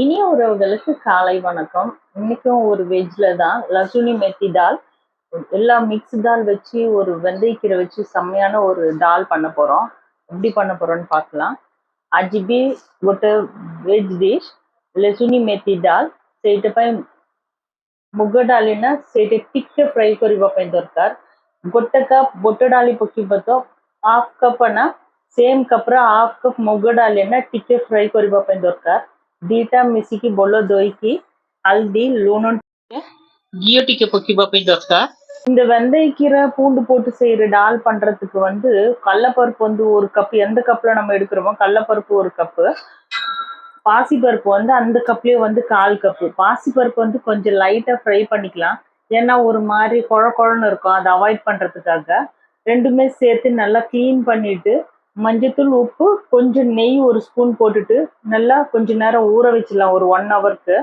இனிய உறவுகளுக்கு காலை வணக்கம். இன்னைக்கும் ஒரு வெஜ்ல தான் லசுனி மெத்தி தால். எல்லா மிக்ஸ் தால் வச்சு ஒரு வெந்தயக்கீரை வச்சு செம்மையான ஒரு தால் பண்ண போறோம். எப்படி பண்ண போறோம்னு பார்க்கலாம். அஜிபி ஒரு வெஜ் டிஷ் லசுனி மெத்தி தால். சேட்டு பை মুগ சேட்டு সেইটা ஃப்ரை ফ্রাই করিবা পাই দরকার গোটে কাপ বোট ডালি পকিব তো হাফ சேம் கப்ரா ஆஃப் கப் হাফ কপ মুগ ডালিনা টিকে ফ্রাই ଦିଟା ମିଶିକି ଭଲ ଧୋଇକି ହଳଦୀ ଲୁଣ ଟିକେ ଘିଅ ଟିକେ ପକେଇବା ପାଇଁ ଦରକାର இந்த வெந்தயக்கீரை பூண்டு போட்டு செய்யற டால் பண்றதுக்கு வந்து கடலப்பருப்பு வந்து ஒரு கப் எந்த கப்ல நம்ம எடுக்கிறோமோ கடலப்பருப்பு ஒரு கப்பு பாசிப்பருப்பு வந்து அந்த கப்லயே வந்து கால் கப்பு பாசிப்பருப்பு வந்து கொஞ்சம் லைட்டா ஃப்ரை பண்ணிக்கலாம் ஏன்னா ஒரு மாதிரி குழ குழன்னு இருக்கும் அதை அவாய்ட் பண்றதுக்காக ரெண்டுமே சேர்த்து நல்லா க்ளீன் பண்ணிட்டு மஞ்சத்தூள் உப்பு கொஞ்சம் நெய் ஒரு ஸ்பூன் போட்டுட்டு நல்லா கொஞ்ச நேரம் ஊற வச்சிடலாம். ஒரு ஒன் ஹவருக்கு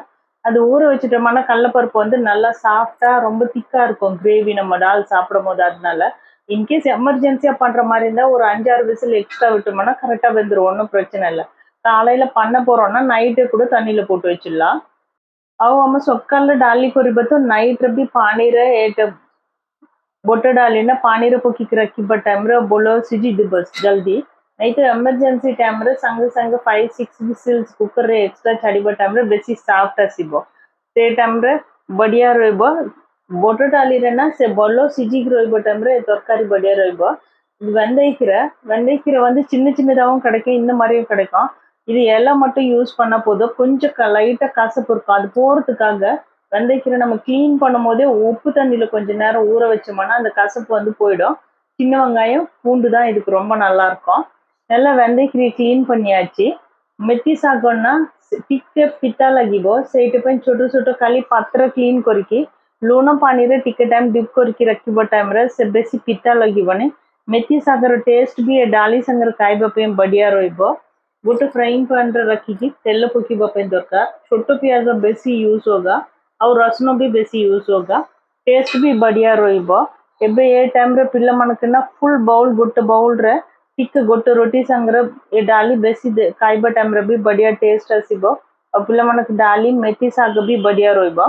அது ஊற வச்சிட்டோம்னா கடலப்பருப்பு வந்து நல்லா சாஃப்டாக ரொம்ப திக்காக இருக்கும். கிரேவி நம்ம டால் சாப்பிடும் போது அதனால இன்கேஸ் எமர்ஜென்சியாக பண்ணுற மாதிரி இருந்தால் ஒரு அஞ்சாறு விசில் எக்ஸ்ட்ரா விட்டோம்னா கரெக்டாக வெந்துடும் ஒன்றும் பிரச்சனை இல்லை. காலையில் பண்ண போகிறோன்னா நைட்டே கூட தண்ணியில் போட்டு வச்சிடலாம். அவங்க आम्हा सकाळला डाली करी நைட் नाईट रबी पाणी బొట్ట డాలిన పానీరపుకి రక్కిబ్బ టైంలో బొలో సిజిడ్ బస్ జల్దీ అయితే ಎಮರ್ಜೆನ್ಸಿ ಟೈಮ್ರೆ ಸಂಗ ಸಂಗ ಫೈವ್ ಸಿಕ್ಸ್ ವಿಸಿಲ್ಸ್ ಕುಕ್ಕರ್ರೆ ಎಕ್ಸ್ಟ್ರಾ ಛಾಡಿಬೋ ಟೈಮ್ರೆ ବେଶୀ ସାଫ୍ଟ ଆସିବ ସେ ଟାଇମ୍ରେ ବଢ଼ିଆ ରହିବ ବୋଟ ଡାଲିରେ ନା ସେ ଭଲ ସିଝିକି ରହିବ டைம்ல தரକାରୀ ବଢ଼ିଆ ରହିବ இது வெந்தயக்கீரை வெந்தயக்கீரை வந்து சின்ன சின்னதாகவும் கிடைக்கும் இந்த மாதிரியும் கிடைக்கும் இது எல்லாம் மட்டும் யூஸ் பண்ண போதும் கொஞ்சம் லைட்டாக கசப்பு இருக்கும் அது போகிறதுக்காக வெந்தயக்கீரை நம்ம க்ளீன் பண்ணும் போதே உப்பு தண்ணியில் கொஞ்ச நேரம் ஊற வச்சோம்னா அந்த கசப்பு வந்து போயிடும் சின்ன வெங்காயம் பூண்டு தான் இதுக்கு ரொம்ப நல்லா இருக்கும் நல்லா வெந்தயக்கீரை க்ளீன் பண்ணியாச்சு ମେଥି ଶାଗ ନା ଟିକେ ପିତା ଲାଗିବ ସେଇଥିପାଇଁ ଛୋଟ ଛୋଟ ଖାଲି ପାତ୍ର କ୍ଲିନ୍ କରିକି ଲୁଣ ପାଣିରେ ଟିକେ ଟାଇମ୍ ଡିପ୍ କରିକି ରଖିବ ଟାଇମ୍ରେ ସେ ବେଶୀ ପିତା ଲାଗିବନି ମେଥି ଶାଗର ଟେଷ୍ଟ ବି ଏ ଡାଲି ସାଙ୍ଗରେ ଖାଇବା ପାଇଁ ବଢ଼ିଆ ରହିବ ଗୋଟେ ଫ୍ରାଇଂ ପ୍ୟାନ୍ରେ ରଖିକି ତେଲ ପକେଇବା ପାଇଁ ଦରକାର ଛୋଟ ପିଆଜ ବେଶୀ ୟୁଜ୍ ହୋଗା ଆଉ ରସୁଣ ବି ବେଶୀ ୟୁଜ୍ ହୋଗା ଟେଷ୍ଟ ବି ବଢ଼ିଆ ରହିବ ଏବେ ଏ ଟାଇମ୍ରେ ପିଲାମାନଙ୍କୁ ନା ଫୁଲ୍ ବାଉଲ୍ ଗୋଟେ ବାଉଲ୍ରେ ଟିକେ ଗୋଟେ ରୋଟି ସାଙ୍ଗରେ ଏ ଡାଲି ବେଶୀ ଦେ- ଖାଇବା ଟାଇମ୍ରେ ବି ବଢ଼ିଆ ଟେଷ୍ଟ ଆସିବ ଆଉ ପିଲାମାନଙ୍କୁ ଡାଲି ମେଥି ଶାଗ ବି ବଢ଼ିଆ ରହିବ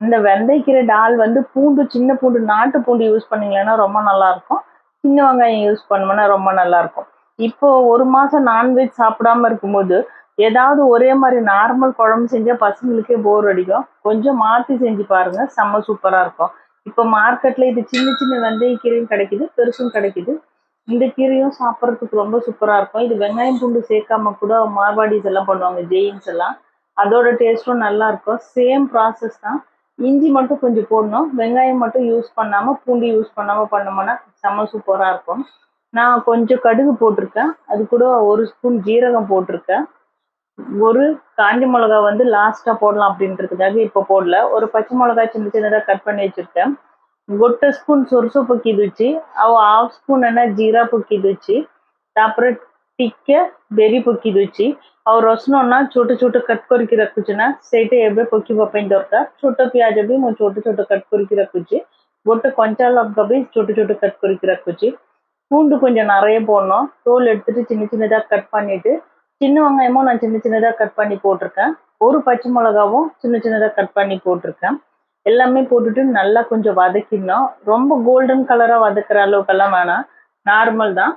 இந்த வெந்தயக்கீரை டால் வந்து பூண்டு சின்ன பூண்டு நாட்டு பூண்டு யூஸ் பண்ணீங்கன்னா ரொம்ப நல்லா இருக்கும் சின்ன வெங்காயம் யூஸ் பண்ணோம்னா ரொம்ப நல்லா இருக்கும் இப்போ ஒரு மாசம் நான்வெஜ் சாப்பிடாம இருக்கும்போது ஏதாவது ஒரே மாதிரி நார்மல் குழம்பு செஞ்சால் பசங்களுக்கே போர் அடிக்கும். கொஞ்சம் மாற்றி செஞ்சு பாருங்க செம்ம சூப்பராக இருக்கும். இப்போ மார்க்கெட்ல இது சின்ன சின்ன வெந்தயக்கீரையும் கிடைக்குது பெருசும் கிடைக்குது. இந்த கீரையும் சாப்பிட்றதுக்கு ரொம்ப சூப்பராக இருக்கும். இது வெங்காயம் பூண்டு சேர்க்காம கூட மார்வாடிஸ் எல்லாம் பண்ணுவாங்க ஜெயின்ஸ் எல்லாம். அதோட டேஸ்ட்டும் நல்லா இருக்கும். சேம் ப்ராசஸ் தான். இஞ்சி மட்டும் கொஞ்சம் போடணும். வெங்காயம் மட்டும் யூஸ் பண்ணாமல் பூண்டு யூஸ் பண்ணாமல் பண்ணோம்னா செம்ம சூப்பராக இருக்கும். நான் கொஞ்சம் கடுகு போட்டிருக்கேன். அது கூட ஒரு ஸ்பூன் ஜீரகம் போட்டிருக்கேன். ஒரு காஞ்சி மிளகா வந்து லாஸ்ட்டாக போடலாம் அப்படின்றதுக்காக இப்போ போடல ஒரு பச்சை மிளகா சின்ன சின்னதாக கட் பண்ணி வச்சுருக்கேன் గొట్ట స్పూన్ సొరుసు పుక్కిదుచ్చి అవు హాఫ్ స్పూన్ అన్న జీరా పుక్కిదుచ్చి తాపర టిక్క బెరి పుక్కిదుచ్చి అవు రసనన్న చోట చోట కట్ కొరికి రక్కుచిన సేటే ఎబ్బె పొక్కి పప్పైన దొరక చోట ప్యాజ బి మో చోట చోట కట్ కొరికి రక్కుచ్చి గొట్ట కొంచెం లొక్క బి చోట చోట కட் కొరికి రక్కుచ్சி பூண்டு கொஞ்சம் நிறைய போடணும் தோல் எடுத்துட்டு சின்ன சின்னதாக கட் பண்ணிட்டு சின்ன வெங்காயமும் நான் சின்ன சின்னதாக கட் பண்ணி போட்டிருக்கேன். ஒரு பச்சை மிளகாவும் சின்ன சின்னதாக கட் பண்ணி போட்டிருக்கேன். எல்லாமே போட்டுட்டு நல்லா கொஞ்சம் வதக்கிடணும். ரொம்ப கோல்டன் கலராக வதக்குற அளவுக்கெல்லாம் வேணாம். நார்மல் தான்.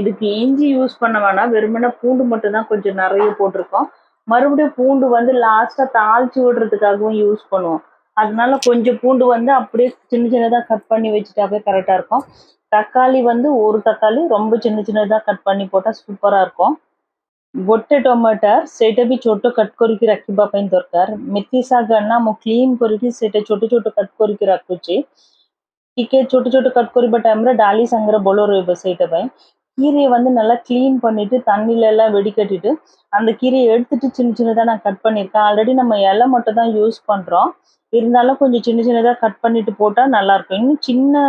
இதுக்கு இஞ்சி யூஸ் பண்ண வேணாம். வெறுமனே பூண்டு மட்டும் தான் கொஞ்சம் நிறைய போட்டிருக்கோம். மறுபடியும் பூண்டு வந்து லாஸ்ட்டாக தாளிச்சு விடுறதுக்காகவும் யூஸ் பண்ணுவோம். அதனால கொஞ்சம் பூண்டு வந்து அப்படியே சின்ன சின்னதாக கட் பண்ணி வச்சுட்டாவே கரெக்டாக இருக்கும். தக்காளி வந்து ஒரு தக்காளி ரொம்ப சின்ன சின்னதாக கட் பண்ணி போட்டால் சூப்பராக இருக்கும். ଗୋଟେ ଟମାଟର ସେଇଟା ବି ଛୋଟ କଟ୍ କରିକି ରଖିବା ପାଇଁ ଦରକାର ମେଥି ଶାଗ ନା ମୁଁ କ୍ଲିନ୍ କରିକି ସେଇଟା ଛୋଟ ଛୋଟ କଟ୍ କରିକି ରଖୁଛି ଟିକେ ଛୋଟ ଛୋଟ கட் କରିବା டைம்ல டாலி சங்கர பொல ରହିବ ସେଇଟା ପାଇଁ கீரையை வந்து நல்லா க்ளீன் பண்ணிட்டு தண்ணியில எல்லாம் வெடிக்கட்டிட்டு அந்த கீரையை எடுத்துட்டு சின்ன சின்னதாக நான் கட் பண்ணியிருக்கேன் ஆல்ரெடி நம்ம இலை மட்டும் தான் யூஸ் பண்ணுறோம் இருந்தாலும் கொஞ்சம் சின்ன சின்னதாக கட் பண்ணிட்டு போட்டால் நல்லா இருக்கும் இன்னும் சின்ன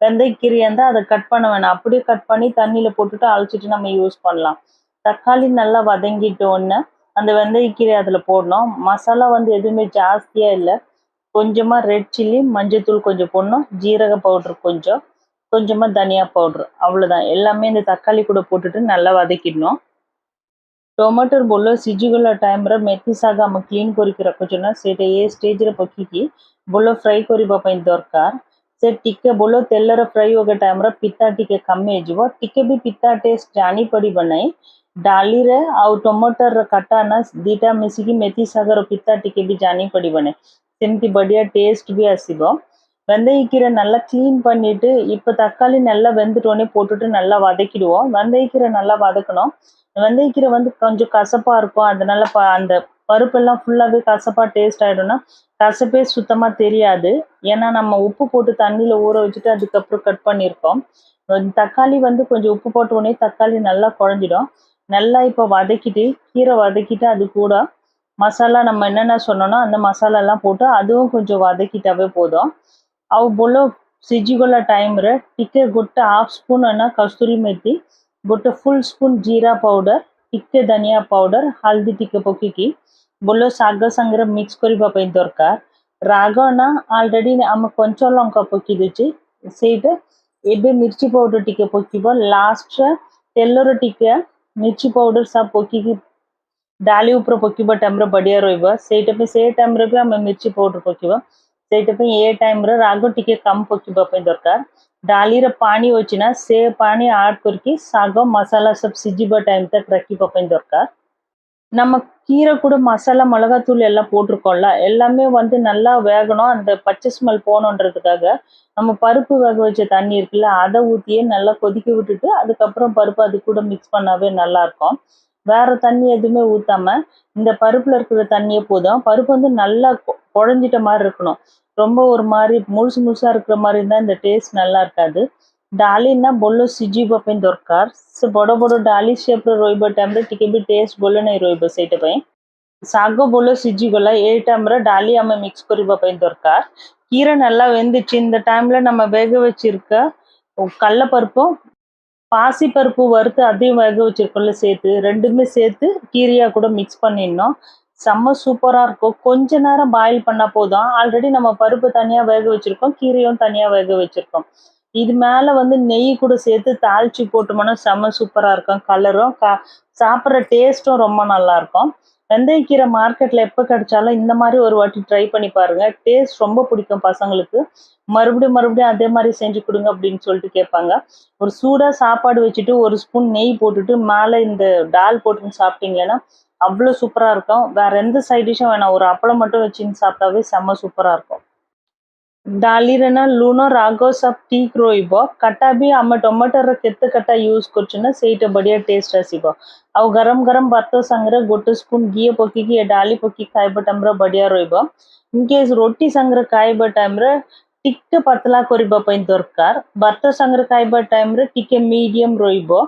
வெந்தயக்கீரையாக இருந்தால் அதை கட் பண்ண வேணாம் அப்படியே கட் பண்ணி தண்ணியில் போட்டுட்டு அழைச்சிட்டு நம்ம யூஸ் பண்ணலாம் தக்காளி நல்லா வதங்கிட்டோன்னு அந்த வெந்தயக்கீரை அதில் போடணும். மசாலா வந்து எதுவுமே ஜாஸ்தியாக இல்லை. கொஞ்சமாக ரெட் சில்லி மஞ்சத்தூள் கொஞ்சம் போடணும். ஜீரக பவுட்ரு கொஞ்சம். கொஞ்சமாக தனியா பவுட்ரு அவ்வளோதான் எல்லாமே இந்த தக்காளி கூட போட்டுட்டு நல்லா வதக்கிடணும். ಟೊಮಾಟೊ ಬೊಲ್ಲೋ ಸಿಜುಗಳ ಟೈಮ್ರ ಮೆತ್ತಿಸಾಗ ಅಮ್ಮ ಕ್ಲೀನ್ ಕೊರಿಕಿ ರಕ್ಕೊಚ್ಚುನ ಸೇಟ ಏ ಸ್ಟೇಜ್ರ ಪಕ್ಕಿಗೆ ಬೊಲ್ಲೋ ಫ್ರೈ ಕೊರಿ ಬಾಪ ಇನ್ ସେ ଟିକେ ବୋଲ ତେଲରେ ଫ୍ରାଏ ହେବା ଟାଇମ୍ରେ ପିତା ଟିକେ କମି ହେଇଯିବ ଟିକେ ବି ପିତା ଟେଷ୍ଟ ଜାଣିପାରିବ ନାହିଁ ଡାଲିରେ ଆଉ ଟମାଟର କଟା ନା ଦୁଇଟା ମିଶିକି ମେଥି ଶାଗର ପିତା ଟିକେ ବି ଜାଣିପାରିବ ନାହିଁ ସେମିତି ବଢ଼ିଆ டேஸ்ட் ବି ଆସିବ வெந்தயக்கீரை நல்லா க்ளீன் பண்ணிட்டு இப்போ தக்காளி நல்லா வெந்துட்டோன்னே போட்டுட்டு நல்லா வதக்கிடுவோம் வெந்தயக்கீரை நல்லா வதக்கணும் வெந்தயக்கீரை வந்து கொஞ்சம் கசப்பாக இருக்கும் அதனால ப அந்த பருப்பெல்லாம் ஃபுல்லாகவே கசப்பாக டேஸ்ட் ஆகிடும்னா கசப்பே சுத்தமாக தெரியாது. ஏன்னா நம்ம உப்பு போட்டு தண்ணியில் ஊற வச்சுட்டு அதுக்கப்புறம் கட் பண்ணியிருக்கோம். தக்காளி வந்து கொஞ்சம் உப்பு போட்ட உடனே தக்காளி நல்லா குழஞ்சிடும். நல்லா இப்போ வதக்கிட்டு கீரை வதக்கிட்டு அது கூட மசாலா நம்ம என்னென்ன சொன்னோன்னா அந்த மசாலாலாம் போட்டு அதுவும் கொஞ்சம் வதக்கிட்டாவே போதும். ಅವು ಬೋಲೋ ಸಿಜಿಗೊಲ್ಲ ಟೈಮ್ರೆ ಟಿಕೆ ಗೊಟ್ಟ ಹಾಫ್ ಸ್ಪೂನ್ ಅನ್ನ ಕಸ್ತೂರಿ ಮೆತ್ತಿ ಗೊಟ್ಟ ಫುಲ್ ಸ್ಪೂನ್ ಜೀರಾ ಪೌಡರ್ ଟିକେ ଧନିଆ ପାଉଡ଼ର ହଳଦୀ ଟିକେ ପକେଇକି ବୋଲ ଶାଗ ସାଙ୍ଗରେ ମିକ୍ସ କରିବା ପାଇଁ ଦରକାର ରାଗ ନା ଅଲରେଡ଼ି ଆମେ କଞ୍ଚା ଲଙ୍କା ପକେଇ ଦେଇଛେ ସେଇଟା ଏବେ ମିର୍ଚି ପାଉଡ଼ର ଟିକେ ପକେଇବ ଲାଷ୍ଟରେ ତେଲରେ ଟିକେ ମିର୍ଚି ପାଉଡ଼ର ସବୁ ପକେଇକି ଡାଲି ଉପରେ ପକେଇବା ଟାଇମ୍ରେ ବଢ଼ିଆ ରହିବ ସେଇଟା ପାଇଁ ସେ ଟାଇମ୍ରେ ବି ଆମେ ମିର୍ଚି ପାଉଡ଼ର ପକେଇବା ସେଇଟା ପାଇଁ ଏ ଟାଇମ୍ରେ ରାଗ ଟିକେ କମ୍ ପକେଇବା ପାଇଁ ଦରକାର ଡାଲିର ପାଣି ଅଛି ନା ସେ ପାଣି ଆଡ଼୍ କରିକି ଶାଗ ମସଲା ସବୁ ସିଝିବା டைம் தக் ரக்கிப்ப ପାଇଁ ଦରକାର நம்ம கீரை கூட மசாலா மிளகாத்தூள் எல்லாம் போட்டிருக்கோம்ல எல்லாமே வந்து நல்லா வேகணும் அந்த பச்சை ஸ்மெல் போகணுன்றதுக்காக நம்ம பருப்பு வேக வச்ச தண்ணி இருக்குல்ல அதை ஊற்றியே நல்லா கொதிக்க விட்டுட்டு அதுக்கப்புறம் பருப்பு அது கூட மிக்ஸ் பண்ணாவே நல்லா இருக்கும் வேற தண்ணி எதுவுமே ஊத்தாம இந்த பருப்புல இருக்கிற தண்ணியே போதும் பருப்பு வந்து நல்லா கொ- குழஞ்சிட்ட மாதிரி இருக்கணும் ரொம்ப ஒரு மாதிரி முழுசு முழுசா இருக்கிற மாதிரி இருந்தால் இந்த டேஸ்ட் நல்லா இருக்காது ଡାଲି ନା ଭଲ ସିଝିବା ପାଇଁ ଦରକାର ସେ ବଡ଼ ବଡ଼ ଡାଲି ସେପ୍ରେ ରହିବା ଟାଇମ୍ରେ ଟିକେ ବି ଟେଷ୍ଟ ଭଲ ନାହିଁ ରହିବ ସେଇଟା ପାଇଁ ଶାଗ ଭଲ ସିଝିଗଲା ଏ டைம்ல ଡାଲି ଆମେ மிக்ஸ் କରିବା ପାଇଁ ଦରକାର கீரை நல்லா வெந்துச்சு இந்த டைம்ல நம்ம வேக வச்சிருக்க கடலப்பருப்பும் பாசிப்பருப்பு வறுத்து அதையும் வேக வச்சிருக்கோம்ல சேர்த்து ரெண்டுமே சேர்த்து கீரையா கூட மிக்ஸ் பண்ணிடணும். செம்ம சூப்பரா இருக்கும். கொஞ்ச நேரம் பாயில் பண்ணா போதும். ஆல்ரெடி நம்ம பருப்பு தனியா வேக வச்சிருக்கோம் கீரையும் தனியா வேக வச்சிருக்கோம். இது மேலே வந்து நெய் கூட சேர்த்து தாளிச்சு போட்டோம்னா செம்ம சூப்பராக இருக்கும். கலரும் சாப்பிட்ற டேஸ்ட்டும் ரொம்ப நல்லா இருக்கும் வெந்தயக்கீரை மார்க்கெட்டில் எப்போ கிடைச்சாலும் இந்த மாதிரி ஒரு வாட்டி ட்ரை பண்ணி பாருங்கள் டேஸ்ட் ரொம்ப பிடிக்கும் பசங்களுக்கு. மறுபடியும் மறுபடியும் அதே மாதிரி செஞ்சு கொடுங்க அப்படின்னு சொல்லிட்டு கேட்பாங்க. ஒரு சூடாக சாப்பாடு வச்சுட்டு ஒரு ஸ்பூன் நெய் போட்டுட்டு மேலே இந்த டால் போட்டுன்னு சாப்பிட்டீங்கன்னா அவ்வளோ சூப்பராக இருக்கும். வேற எந்த சைட் டிஷ்ஷும் வேணாம். ஒரு அப்பளம் மட்டும் வச்சுன்னு சாப்பிட்டாவே செம்ம சூப்பராக இருக்கும். ଡାଲିରେ ନା ଲୁଣ ରାଗ ସବୁ ଠିକ୍ ରହିବ ଖଟା ବି ଆମେ ଟମାଟର କେତେ ଖଟା ୟୁଜ୍ କରୁଛୁ ନା ସେଇଟା ବଢ଼ିଆ ଟେଷ୍ଟ ଆସିବ ଆଉ ଗରମ ଗରମ ଭାତ ସାଙ୍ଗରେ ଗୋଟେ ସ୍ପୁନ୍ ଘିଅ ପକେଇକି ଏ ଡାଲି ପକେଇକି ଖାଇବା ଟାଇମ୍ରେ ବଢ଼ିଆ ରହିବ ଇନ୍ କେସ୍ ରୋଟି ସାଙ୍ଗରେ ଖାଇବା ଟାଇମ୍ରେ ଟିକେ ପତଳା କରିବା ପାଇଁ ଦରକାର ଭାତ ସାଙ୍ଗରେ ଖାଇବା ଟାଇମ୍ରେ ଟିକେ ମିଡ଼ିୟମ୍ ରହିବ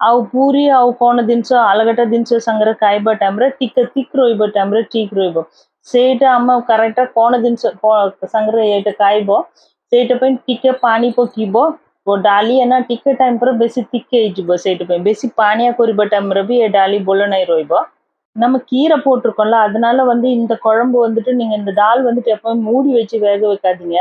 ଆଉ ପୁରୀ ଆଉ କ'ଣ ଜିନିଷ ଆଲଗଟା ଜିନିଷ ସାଙ୍ଗରେ ଖାଇବା ଟାଇମ୍ରେ ଟିକେ thick ରହିବ ଟାଇମ୍ରେ ଠିକ୍ ରହିବ ସେଇଟା ଆମ କାରେକ୍ଟର କ'ଣ ଜିନିଷ ସାଙ୍ଗରେ ଏଇଟା ଖାଇବ ସେଇଟା ପାଇଁ ଟିକେ ପାଣି ପକିବ ଡାଲି ନା ଟିକେ ଟାଇମ୍ ପରେ ବେଶୀ ଟିକେ ହେଇଯିବ ସେଇଟା ପାଇଁ ବେଶୀ ପାଣିଆ କରିବା ଟାଇମ୍ରେ ବି ଏ ଡାଲି ଭଲ ନାହିଁ ରହିବ நம்ம கீரை போட்டிருக்கோம்ல அதனால வந்து இந்த குழம்பு வந்துட்டு நீங்கள் இந்த தால் வந்துட்டு எப்பவுமே மூடி வச்சு வேக வைக்காதீங்க.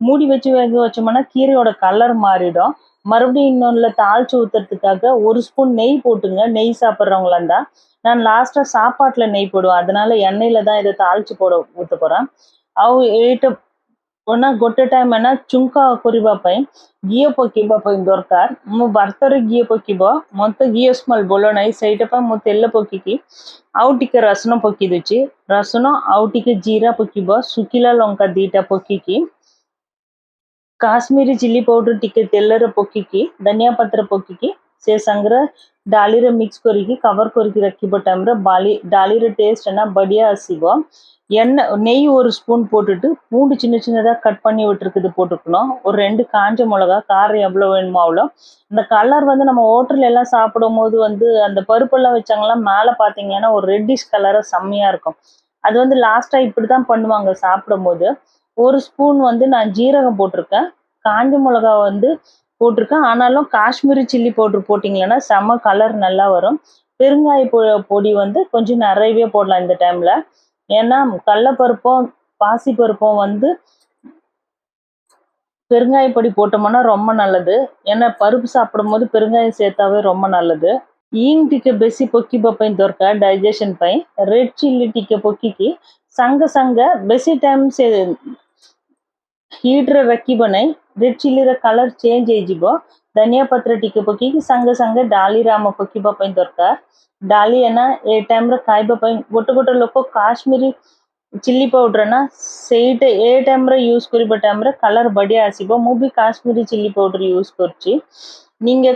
மூடி வச்சு வேக வச்சோம்னா கீரையோட கலர் மாறிடும். மறுபடியும் இன்னொன்னுல தாளிச்சு ஊற்றுறதுக்காக ஒரு ஸ்பூன் நெய் போட்டுங்க. நெய் சாப்பிட்றவங்களா இருந்தால் நான் லாஸ்ட்டாக சாப்பாட்டில் நெய் போடுவேன். அதனால எண்ணெயில் தான் இதை தாளிச்சு போட ஊற்ற போகிறேன் அவ எயிட்ட ଅନା ଗୋଟେ ଟାଇମ୍ ଏନା ಒಣ କରିବା ପାଇଁ ଘିଅ ପକେଇବା ପାଇଁ ଦରକାର ಪೊಕ್ಕಿಬ ಪೈ ଘିଅ ಮು ಬರ್ತಾರೆ ಗಿಯೋ ಪೊಕ್ಕಿಬ ଭଲ ନାହିଁ ସେଇଟା ପାଇଁ ମୁଁ ତେଲ ପକେଇକି ଆଉ ଟିକେ ରସୁଣ ପକେଇ ଦେଉଛି ରସୁଣ ଆଉ ଟିକେ ଜିରା ಪೊಕ್ಕಿಬ ଶୁଖିଲା ଲଙ୍କା ದೀಟ ಪೊಕ್ಕಿಕಿ ಕಾಶ್ಮೀರಿ ಚಿಲ್ಲಿ ପାଉଡର ଟିକେ ତେଲରେ ପକେଇକି ଧନିଆ ପତ୍ର ಪೊಕ್ಕಿಕಿ ପକେଇକି ଧନିଆ ପତ୍ର ପକେଇକି ସେ ସାଙ୍ଗରେ ଡାଲିରେ ମିକ୍ସ କରିକି கவர் କରିକି ରଖିବ டைம்ல ବାଲି ଡାଲିର டேஸ்ட் என்ன ବଢିଆ ଆସିବ எண்ணெய் நெய் ஒரு ஸ்பூன் போட்டுட்டு பூண்டு சின்ன சின்னதாக கட் பண்ணி விட்டுருக்குது போட்டுக்கணும் ஒரு ரெண்டு காஞ்ச மிளகா காரம் எவ்வளோ வேணுமோ அவ்வளோ இந்த கலர் வந்து நம்ம ஹோட்டல்ல எல்லாம் சாப்பிடும் போது வந்து அந்த பருப்பெல்லாம் வச்சாங்கன்னா மேலே பார்த்தீங்கன்னா ஒரு ரெட்டிஷ் கலராக செம்மையாக இருக்கும் அது வந்து லாஸ்ட்டாக இப்படி தான் பண்ணுவாங்க சாப்பிடும் போது ஒரு ஸ்பூன் வந்து நான் ஜீரகம் போட்டிருக்கேன் காஞ்ச மிளகா வந்து போட்டிருக்கேன். ஆனாலும் காஷ்மீரி சில்லி பவுட்ரு போட்டிங்களன்னா செம கலர் நல்லா வரும். பெருங்காய பொ பொடி வந்து கொஞ்சம் நிறையவே போடலாம் இந்த டைமில் ஏன்னா கடலப்பருப்பும் பாசிப்பருப்பும் வந்து பெருங்காய பொடி போட்டோம்னா ரொம்ப நல்லது. ஏன்னா பருப்பு சாப்பிடும் போது பெருங்காயம் சேர்த்தாவே ரொம்ப நல்லது. ஈங் ఈంగ్ టికె பொக்கி பப்பையும் బొప్పైన దొరక డైజెషన్ ரெட் சில்லி చిల్లీ பொக்கிக்கு சங்க సంగ సంగ டைம் சே ಹೀಡ್ರ ರಕ್ಕಿ ಬನೈ ರೆಡ್ ಚಿಲ್ಲಿರ ಕಲರ್ ಚೇಂಜ್ ಏಜಿಬ ಧನಿಯಾ ಪತ್ರ ಟಿಕೆ ಪೊಕಿಗೆ ಸಂಗ ಸಂಗ ಡಾಲಿ ರಾಮ ಪೊಕ್ಕಿ ಬಪೈ ದೊರಕ ಡಾಲಿ ಅನ್ನ ಏ ಟೈಮ್ರ ಕಾಯಿ ಬಪೈ ಗೊಟ್ಟ ಗೊಟ್ಟ ಲೊಕ್ಕ ಕಾಶ್ಮೀರಿ ಚಿಲ್ಲಿ ಪೌಡ್ರ್ ಅನ್ನ ಸೇಟ್ ಏ ಟೈಮ್ರ ಯೂಸ್ ಕೊರಿಬ ಟೈಮ್ರ ಕಲರ್ ಬಡಿಯ ಆಸಿಬ ಮೂಬಿ ಕಾಶ್ಮೀರಿ ಚಿಲ್ಲಿ ಪೌಡರ್ ಯೂಸ್ ಕೊರ್ಚಿ நீங்க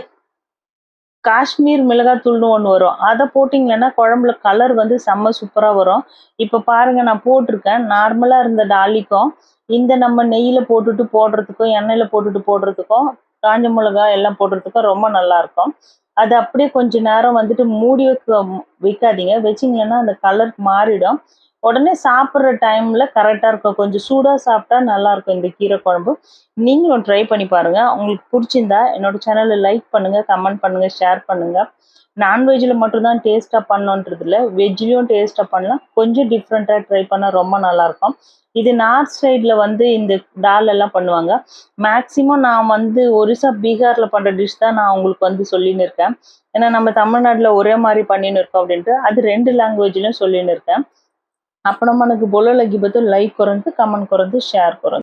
காஷ்மீர் மிளகாத்தூள்னு ஒன்று வரும் அதை போட்டிங்கன்னா குழம்புல கலர் வந்து செம்ம சூப்பராக வரும் இப்போ பாருங்கள் நான் போட்டிருக்கேன் நார்மலாக இருந்த டாலிக்கும் இந்த நம்ம நெய்யில் போட்டுட்டு போடுறதுக்கும் எண்ணெயில் போட்டுட்டு போடுறதுக்கும் காஞ்ச மிளகா எல்லாம் போடுறதுக்கும் ரொம்ப நல்லா இருக்கும். அது அப்படியே கொஞ்ச நேரம் வந்துட்டு மூடி வைக்க வைக்காதீங்க. வச்சிங்கன்னா அந்த கலர் மாறிடும். உடனே சாப்பிட்ற டைமில் கரெக்டாக இருக்கும் கொஞ்சம் சூடாக சாப்பிட்டா நல்லாயிருக்கும் இந்த கீரை குழம்பு. நீங்களும் ட்ரை பண்ணி பாருங்கள் உங்களுக்கு பிடிச்சிருந்தா என்னோட சேனலை லைக் பண்ணுங்கள் கமெண்ட் பண்ணுங்கள் ஷேர் பண்ணுங்கள் நான்வெஜ்ஜில் மட்டும்தான் டேஸ்ட்டாக பண்ணோன்றதுல வெஜ்லேயும் டேஸ்ட்டாக பண்ணலாம். கொஞ்சம் டிஃப்ரெண்ட்டாக ட்ரை பண்ணால் ரொம்ப நல்லாயிருக்கும் இது நார்த் சைடில் வந்து இந்த டால் எல்லாம் பண்ணுவாங்க. மேக்ஸிமம் நான் வந்து ஒரிசா பீகாரில் பண்ணுற டிஷ் தான் நான் உங்களுக்கு வந்து சொல்லின்னு இருக்கேன். ஏன்னா நம்ம தமிழ்நாட்டில் ஒரே மாதிரி பண்ணின்னு இருக்கோம் அப்படின்ட்டு அது ரெண்டு லாங்குவேஜ்லையும் சொல்லின்னு இருக்கேன். అప్పుడు మనకు బొల్లలకి పోతే లైక్ కొరంతు కమెంట్ కొరంతు షేర్ కొరంతు